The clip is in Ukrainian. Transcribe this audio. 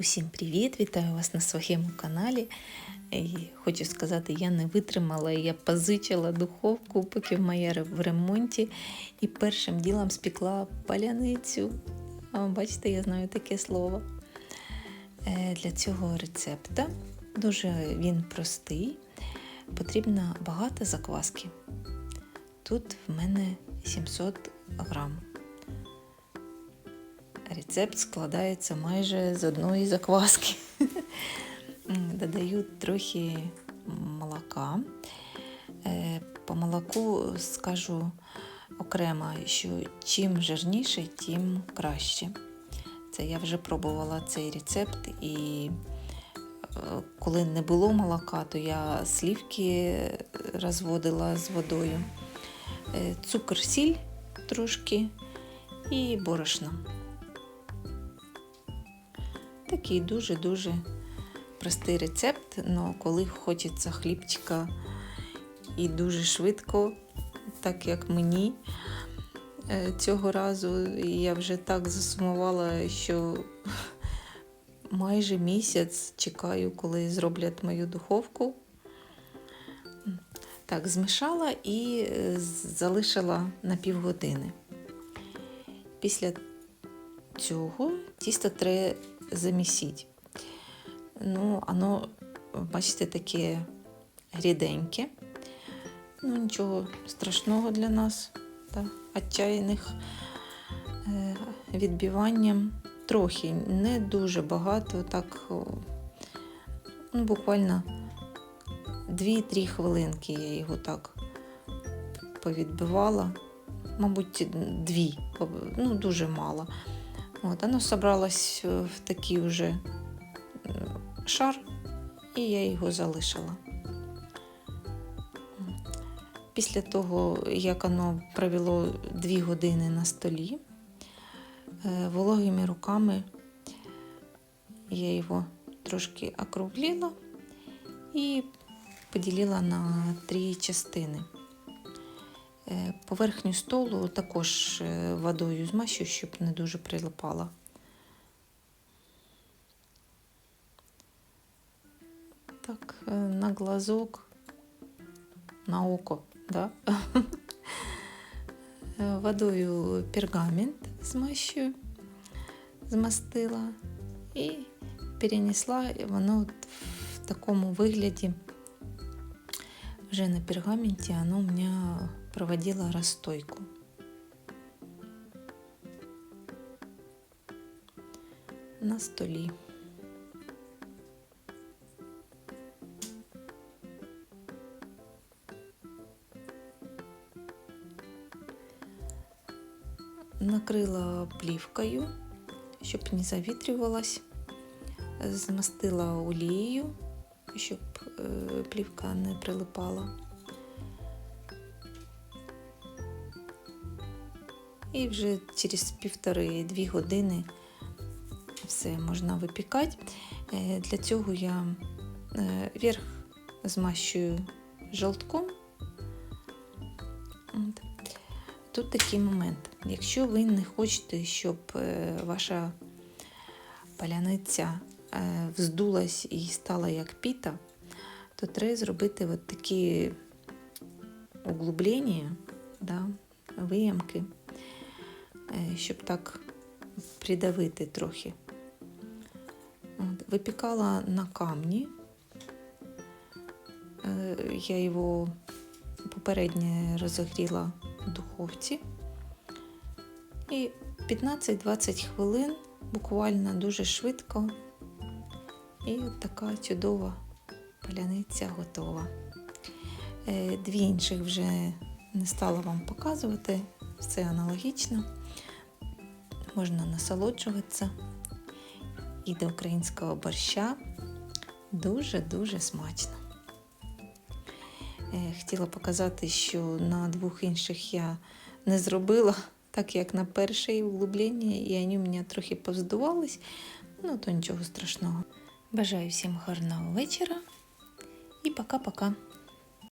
Усім привіт! Вітаю вас на своєму каналі. І хочу сказати, я не витримала, я позичила духовку, поки моя в ремонті, і першим ділом спекла паляницю. Бачите, я знаю таке слово. Е, Для цього рецепта дуже він простий. Потрібно багато закваски. Тут в мене 700 грам. Рецепт складається майже з одної закваски. Додаю трохи молока. Е, По молоку скажу окремо, що чим жирніше, тим краще. Це я вже пробувала цей рецепт, і е, коли не було молока, то я слівки розводила з водою, Е, цукор, сіль трошки і борошно. Такий дуже-дуже простий рецепт, але коли хочеться хлібчика і дуже швидко, так як мені е, цього разу, я вже так засумувала, що майже місяць чекаю, коли зроблять мою духовку. Так, змішала і е, залишила на півгодини. Після цього тісто треба замісіть. Ну, воно, бачите, таке ріденьке. Ну, нічого страшного для нас, та, отчаяних е, відбиванням. Трохи, не дуже багато, так ну, буквально 2-3 хвилинки я його так повідбивала. Мабуть, дві, ну дуже мало. От, Воно зібралось в такий вже шар, і я його залишила. Після того, як воно провело 2 години на столі, е, вологими руками я його трошки округлила і поділила на три частини. Е, Поверхню столу також е, водою змащу, щоб не дуже прилипала. Так, е, на глазок, на око, да? Водою пергамент змащую, змастила і перенесла воно в такому вигляді. Вже на пергаменті оно у меня проводила розстойку. На столі. Накрила плівкою, щоб не завітрювалась, змастила олією, щоб е, плівка не прилипала. І вже через півтори-дві години все можна випікати. Е, Для цього я е, верх змащую жовтком. Тут такий момент. Якщо ви не хочете, щоб ваша паляниця вздулась і стала як піта, то треба зробити от такі углублення, да, виямки щоб так придавити трохи. От, Випікала на камні. Е, Я його попередньо розогріла в духовці. І 15-20 хвилин буквально дуже швидко. І от така чудова паляниця готова. Е, Дві інших вже не стала вам показувати, все аналогічно можна насолоджуватися. І до українського борща дуже-дуже смачно. Е, Хотіла показати, що на двох інших я не зробила, так як на перше углублення, і вони у мене трохи повздувались, ну то нічого страшного. Бажаю всім гарного вечора і пока-пока.